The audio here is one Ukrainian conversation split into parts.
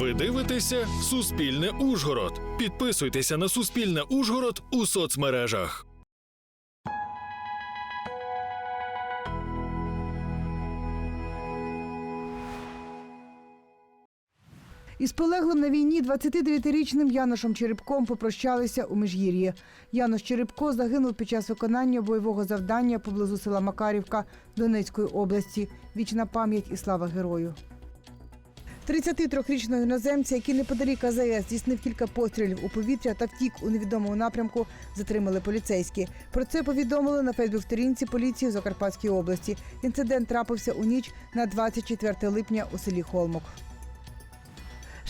Ви дивитеся Суспільне Ужгород. Підписуйтеся на Суспільне Ужгород у соцмережах. Із полеглим на війні 29-річним Яношем Черепком попрощалися у Межгір'ї. Янош Черепко загинув під час виконання бойового завдання поблизу села Макарівка Донецької області. Вічна пам'ять і слава герою. 33-річного іноземця, який неподалік АЗС здійснив кілька пострілів у повітря та втік у невідомому напрямку, затримали поліцейські. Про це повідомили на Фейсбук-сторінці поліції в Закарпатській області. Інцидент трапився у ніч на 24 липня у селі Холмок.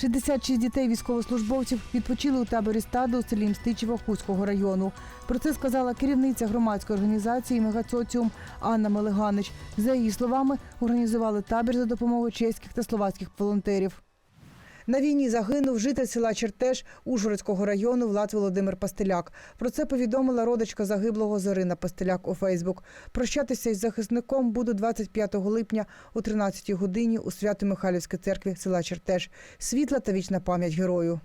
66 дітей військовослужбовців відпочили у таборі стаду у селі Мстичево Хуського району. Про це сказала керівниця громадської організації Мегасоціум Анна Мелеганич. За її словами, організували табір за допомогою чеських та словацьких волонтерів. На війні загинув житель села Чертеж Ужгородського району Влад Володимир Пастеляк. Про це повідомила родичка загиблого Зорина Пастеляк у Фейсбук. Прощатися із захисником буду 25 липня о 13 годині у Свято-Михайлівській церкві села Чертеж. Світла та вічна пам'ять герою.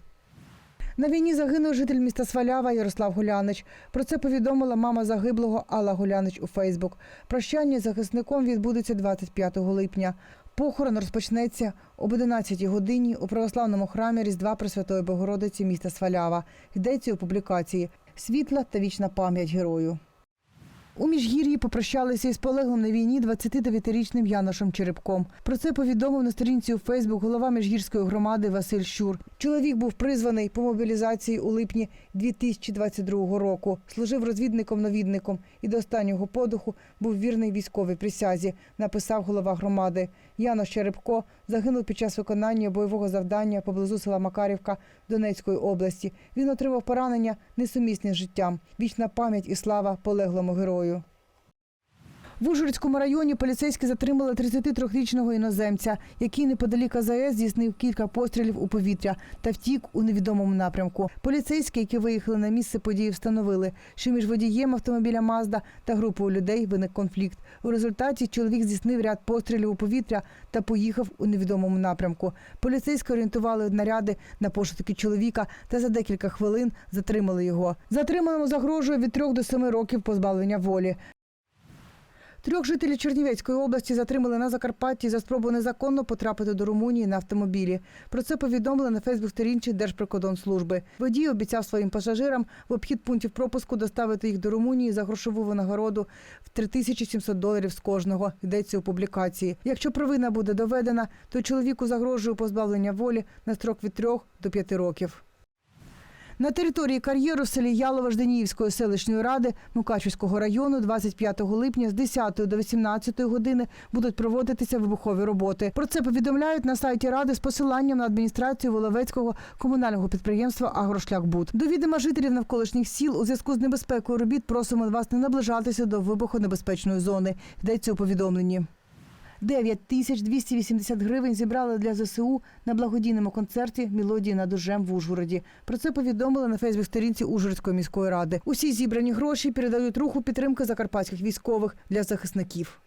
На війні загинув житель міста Свалява Ярослав Гулянич. Про це повідомила мама загиблого Алла Гулянич у Фейсбук. Прощання з захисником відбудеться 25 липня. Похорон розпочнеться об 11 годині у православному храмі Різдва Пресвятої Богородиці міста Свалява. Йдеться у публікації Світла та вічна пам'ять герою. У Міжгір'ї попрощалися із полеглим на війні 29-річним Яношем Черепком. Про це повідомив на сторінці у Фейсбук голова Міжгірської громади Василь Щур. Чоловік був призваний по мобілізації у липні 2022 року. Служив розвідником-новідником і до останнього подиху був вірний військовій присязі, написав голова громади. Янош Черепко загинув під час виконання бойового завдання поблизу села Макарівка Донецької області. Він отримав поранення несумісне з життям. Вічна пам'ять і слава полеглому герою. В Ужгородському районі поліцейські затримали 33-річного іноземця, який неподалік АЗС здійснив кілька пострілів у повітря та втік у невідомому напрямку. Поліцейські, які виїхали на місце події, встановили, що між водієм автомобіля Мазда та групою людей виник конфлікт. У результаті чоловік здійснив ряд пострілів у повітря та поїхав у невідомому напрямку. Поліцейські орієнтували наряди на пошуки чоловіка та за декілька хвилин затримали його. Затриманому загрожує від трьох до семи років позбавлення волі. Трьох жителів Чернівецької області затримали на Закарпатті за спробу незаконно потрапити до Румунії на автомобілі. Про це повідомили на Фейсбук-сторінці Держприкордонслужби. Водій обіцяв своїм пасажирам в обхід пунктів пропуску доставити їх до Румунії за грошову винагороду в 3700 доларів з кожного. Йдеться у публікації. Якщо провина буде доведена, то чоловіку загрожує позбавлення волі на строк від 3 до 5 років. На території кар'єру в селі Ялова Жденіївської селищної ради Мукачівського району 25 липня з 10 до 18 години будуть проводитися вибухові роботи. Про це повідомляють на сайті ради з посиланням на адміністрацію Воловецького комунального підприємства Агрошляхбуд. До відома жителів навколишніх сіл у зв'язку з небезпекою робіт просимо вас не наближатися до вибухонебезпечної зони. Йдеться у повідомленні. 9 тисяч 280 гривень зібрали для ЗСУ на благодійному концерті «Мелодії над дужем» в Ужгороді. Про це повідомили на Фейсбук-сторінці Ужгородської міської ради. Усі зібрані гроші передають руху підтримки закарпатських військових для захисників.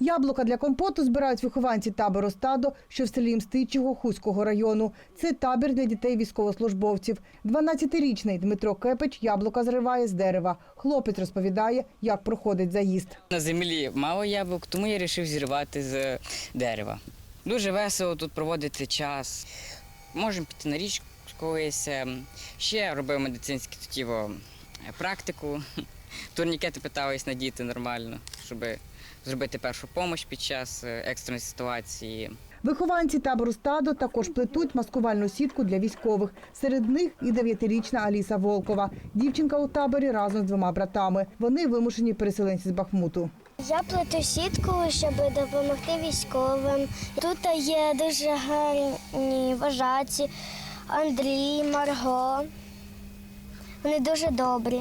Яблука для компоту збирають вихованці табору стадо, що в селі Мстичого Хуського району. Це табір для дітей військовослужбовців. 12-річний Дмитро Кепич яблука зриває з дерева. Хлопець розповідає, як проходить заїзд. На землі мало яблук, тому я вирішив зірвати з дерева. Дуже весело тут проводити час. Можемо піти на річку колись. ем, Ще робив медицинську тутіво практику. Турнікети питались надіти нормально, щоб зробити першу допомогу під час е, екстреної ситуації. Вихованці табору стадо також плетуть маскувальну сітку для військових. Серед них і дев'ятирічна Аліса Волкова. Дівчинка у таборі разом з двома братами. Вони вимушені переселенці з Бахмуту. Я плету сітку, щоб допомогти військовим. Тут є дуже гарні вожаті, Андрій, Марго. Вони дуже добрі.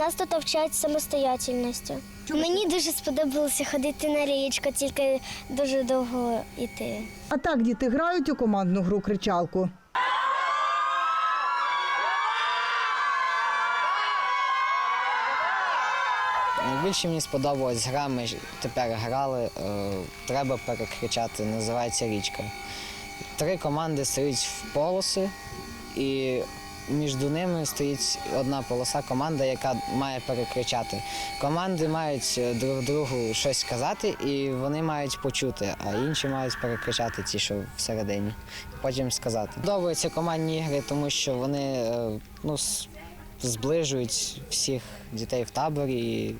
Нас тут вчать самостоятельності. Мені дуже сподобалося ходити на річку, тільки дуже довго йти. А так діти грають у командну гру кричалку. Найбільше мені сподобалась гра, ми ж тепер грали, е, треба перекричати, називається річка. три команди стоять в полоси, і між ними стоїть одна полоса команда, яка має перекричати. Команди мають е, друг другу щось сказати, і вони мають почути, а інші мають перекричати ті, що всередині. Потім сказати. Подобаються командні ігри, тому що вони е, ну, зближують всіх дітей в таборі і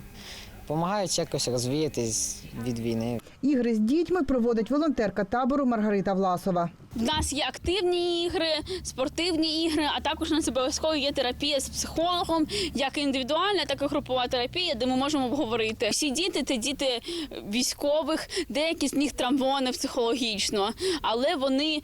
допомагають якось розвіятись від війни. Ігри з дітьми проводить волонтерка табору Маргарита Власова. В нас є активні ігри, спортивні ігри, а також у нас обов'язково є терапія з психологом, як індивідуальна, так і групова терапія, де ми можемо обговорити. Всі діти це діти військових, деякі з них травмовані психологічно, але вони.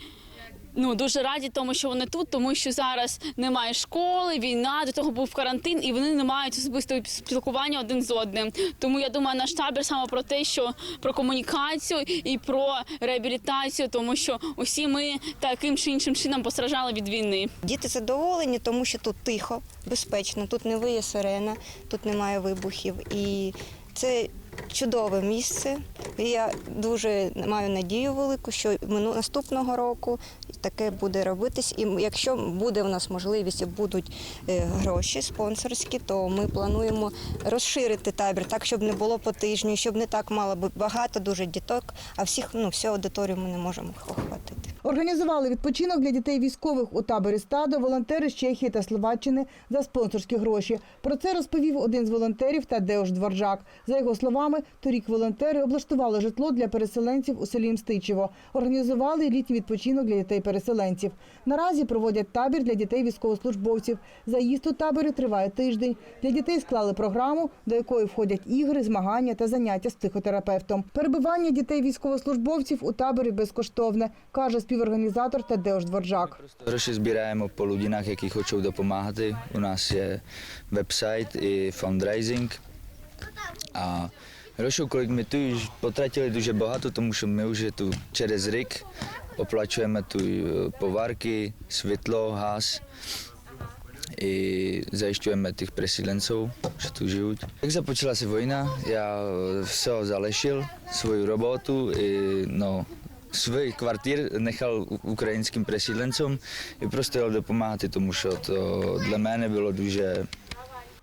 Ну дуже раді тому, що вони тут, тому що зараз немає школи, війна, до того був карантин, і вони не мають особистого спілкування один з одним. Тому я думаю, наш табір саме про те, що про комунікацію і про реабілітацію, тому що усі ми таким чи іншим чином постраждали від війни. Діти задоволені, тому що тут тихо, безпечно, тут не виє сирена, тут немає вибухів. І це чудове місце. І Я дуже маю надію велику, що наступного року таке буде робитись. І якщо буде в нас можливість і будуть е, гроші спонсорські, то ми плануємо розширити табір так, щоб не було по тижню, щоб не так мало, багато дуже діток, а всіх ну всю аудиторію ми не можемо охватити. Організували відпочинок для дітей військових у таборі стадо волонтери з Чехії та Словаччини за спонсорські гроші. Про це розповів один з волонтерів Тадеуш Дворжак. За його словами, торік волонтери облаштували житло для переселенців у селі Мстичево. Організували літній відпочинок для дітей-переселенців. Наразі проводять табір для дітей військовослужбовців. Заїзд у таборі триває тиждень. Для дітей склали програму, до якої входять ігри, змагання та заняття з психотерапевтом. Перебування дітей військовослужбовців у таборі безкоштовне, каже співорганізатор Тадеуш Дворжак. Гроші збираємо по людинах, які хочуть допомагати. У нас є веб-сайт і фандрейзинг. А грошей, коли ми тут потратили дуже багато, тому що ми вже тут через рік оплачуємо тут е, поварки, світло, газ і заїжджуємо тих переселенців, що тут живуть. Як започалася війна, я е, все залишив, свою роботу і ну, свій квартир нехав українським переселенцям і просто допомагати, тому що то для мене було дуже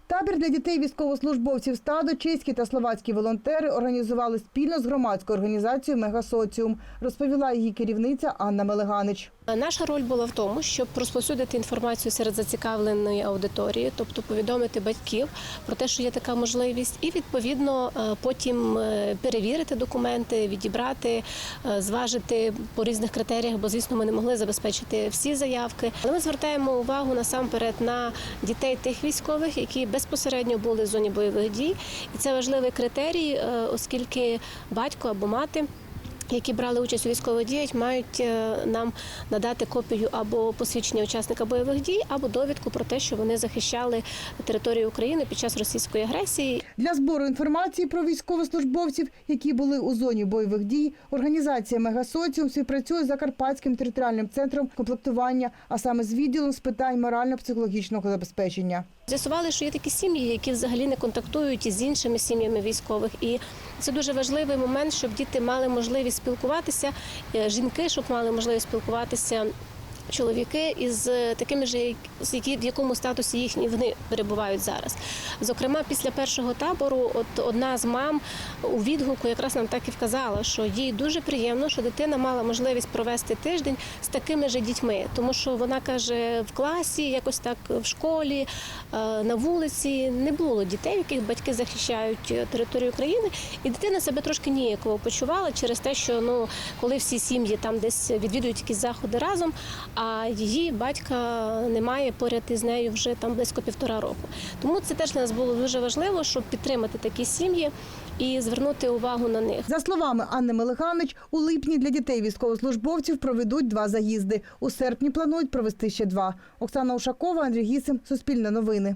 Табір для дітей військовослужбовців стадо чеські та словацькі волонтери організували спільно з громадською організацією Мегасоціум, розповіла її керівниця Анна Мелеганич. Наша роль була в тому, щоб розповсюдити інформацію серед зацікавленої аудиторії, тобто повідомити батьків про те, що є така можливість, і відповідно е, потім е, перевірити документи, відібрати, е, зважити по різних критеріях, бо звісно ми не могли забезпечити всі заявки. Але ми звертаємо увагу насамперед на дітей тих військових, які безпосередньо були в зоні бойових дій, і це важливий критерій, оскільки батько або мати які брали участь у військових діях, мають е, нам надати копію або посвідчення учасника бойових дій, або довідку про те, що вони захищали територію України під час російської агресії. Для збору інформації про військовослужбовців, які були у зоні бойових дій, організація Мегасоціум співпрацює з Закарпатським територіальним центром комплектування, а саме з відділом з питань морально-психологічного забезпечення. З'ясували, що є такі сім'ї, які взагалі не контактують із іншими сім'ями військових, і це дуже важливий момент, щоб діти мали можливість спілкуватися, е, жінки, щоб мали можливість спілкуватися. Чоловіки із е, такими ж, які в якому статусі їхні вони перебувають зараз. Зокрема, після першого табору, от одна з мам у відгуку якраз нам так і вказала, що їй дуже приємно, що дитина мала можливість провести тиждень з такими ж дітьми, тому що вона каже, в класі, якось так в школі, е, на вулиці не було дітей, яких батьки захищають е, територію України, і дитина себе трошки ніяково почувала через те, що ну коли всі сім'ї там десь відвідують якісь заходи разом, а її батька немає поряд із нею вже там близько півтора року. Тому це теж для нас було дуже важливо, щоб підтримати такі сім'ї і звернути увагу на них. За словами Анни Мелиханич, у липні для дітей військовослужбовців проведуть два заїзди. У серпні планують провести ще два. Оксана Ушакова, Андрій Гісим, Суспільне новини.